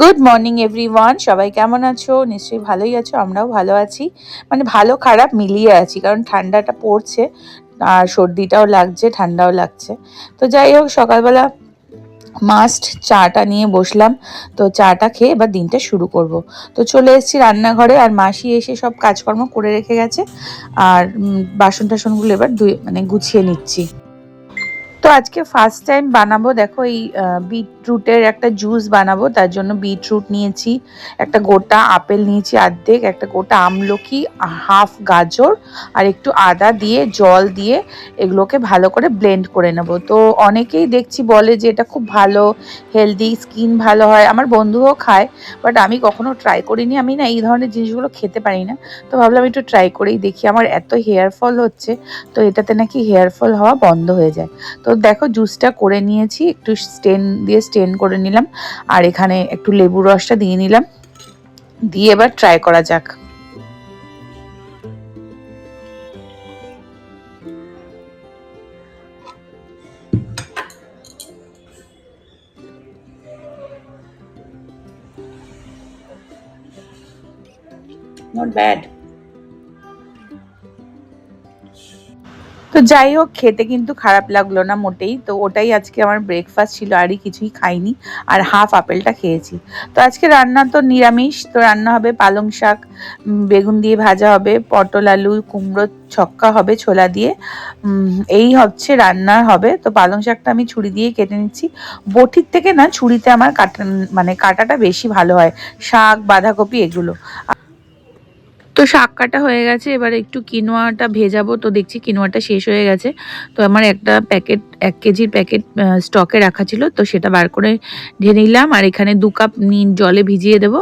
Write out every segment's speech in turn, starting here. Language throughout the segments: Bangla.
গুড মর্নিং এভরিওয়ান সবাই কেমন আছো? নিশ্চয়ই ভালোই আছো, আমরাও ভালো আছি। মানে ভালো, খারাপ মিলিয়ে আছি, কারণ ঠান্ডাটা পড়ছে, আর সর্দিটাও লাগছে, ঠান্ডাও লাগছে। তো যাই হোক, সকালবেলা মাস্ট চাটা নিয়ে বসলাম। তো চাটা খেয়ে এবার দিনটা শুরু করব। তো চলে এসেছি রান্নাঘরে, আর মাসি এসে সব কাজকর্ম করে রেখে গেছে। আর বাসন টাসনগুলো এবার ধুয়ে মানে গুছিয়ে নিচ্ছি। তো আজকে ফার্স্ট টাইম বানাবো, দেখো এই বিটরুটের একটা জুস বানাবো, তার জন্য বিটরুট নিয়েছি, একটা গোটা আপেল নিয়েছি অর্ধেক একটা গোটা আমলকি, হাফ গাজর, আর একটু আদা দিয়ে, জল দিয়ে এগুলোকে ভালো করে ব্লেন্ড করে নেব। তো অনেকেই দেখছি বলে যে এটা খুব ভালো, হেলদি, স্কিন ভালো হয়, আমার বন্ধুও খায়, বাট আমি কখনো ট্রাই করিনি, আমি না এই ধরনের জিনিসগুলো খেতে পারি না। তো ভাবলাম একটু ট্রাই করেই দেখি, আমার এত হেয়ার ফল হচ্ছে, তো এটাতে নাকি হেয়ার ফল হওয়া বন্ধ হয়ে যায়। তো দেখো জুসটা করে নিয়েছি, একটু স্টেন দিয়ে স্টেন করে নিলাম। আর এখানে একটু লেবুর রসটা দিয়ে নিলাম। দিয়ে এবার ট্রাই করা যাক। নট ব্যাড তো যাই হোক, খেতে কিন্তু খারাপ লাগল না মোটেই। তো ওটাই আজকে আমার ব্রেকফাস্ট ছিল আরই কিছুই খাইনি। আর হাফ আপেলটা খেয়েছি। তো আজকে রান্না তো নিরামিষ। তো রান্না হবে পালং শাক বেগুন দিয়ে ভাজা হবে, পটল, আলু, কুমড়ো ছক্কা হবে ছোলা দিয়ে। এই হচ্ছে রান্নার হবে। তো পালং শাকটা আমি ছুরি দিয়ে কেটে নিচ্ছি। বটির থেকে না, ছুরিতে আমার কাটা মানে কাটাটা বেশি ভালো হয়। শাক, বাঁধাকপি, এগুলো। তো শাক কাটা হয়ে গেছে, এবার একটু কিনোয়াটা ভেজাবো। তো দেখছি কিনোয়াটা শেষ হয়ে গেছে। তো আমার একটা প্যাকেট, এক কেজির প্যাকেট স্টকে রাখা ছিল। তো সেটা বার করে ঢেলে নিলাম আর এখানে দু কাপ নিন জলে ভিজিয়ে দেবো।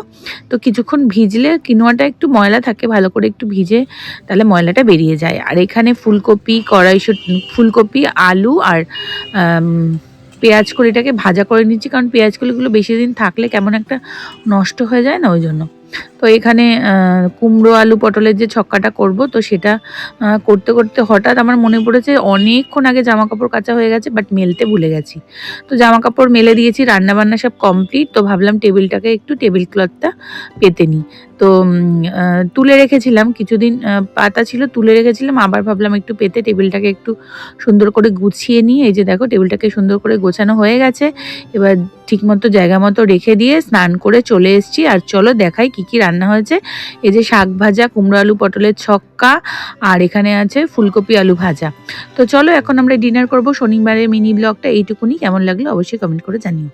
তো কিছুক্ষণ ভিজলে কিনোয়াটা একটু ময়লা থাকে, ভালো করে একটু ভিজে তাহলে ময়লাটা বেরিয়ে যায়। আর এখানে ফুলকপি কড়াইশো ফুলকপি, আলু আর পেঁয়াজ কলিটাকে ভাজা করে নিচ্ছি। কারণ পেঁয়াজ কলিগুলো বেশি দিন থাকলে কেমন একটা নষ্ট হয়ে যায় না ওই জন্য। তো এখানে কুমড়ো আলু পটলের যে ছক্কাটা করব, তো সেটা করতে করতে হঠাৎ আমার মনে পড়েছে অনেকক্ষণ আগে জামা কাপড় কাচা হয়ে গেছে, বাট মেলতে ভুলে গেছি। তো জামা কাপড় মেলে দিয়েছি, রান্নাবান্না সব কমপ্লিট তো ভাবলাম টেবিলটাকে একটু টেবিল ক্লথটা পেতে নিই। তো তুলে রেখেছিলাম। কিছুদিন পাতা ছিল, তুলে রেখেছিলাম। আবার ভাবলাম একটু পেতে, টেবিলটাকে একটু সুন্দর করে গুছিয়ে নিয়ে, এই যে দেখো, টেবিলটাকে সুন্দর করে গোছানো হয়ে গেছে। এবার ঠিকমতো জায়গা মতো রেখে দিয়ে স্নান করে চলে এসেছি। আর চলো দেখাই কি কি রান্না হয়েছে। এই যে শাক ভাজা, কুমড়ো আলু, পটলের ছক্কা, আর এখানে আছে ফুলকপি আলু ভাজা। তো চলো, এখন আমরা ডিনার করব শনিবারের মিনি ব্লগটা। এইটুকুনি। কেমন লাগল অবশ্যই কমেন্ট করে জানিও।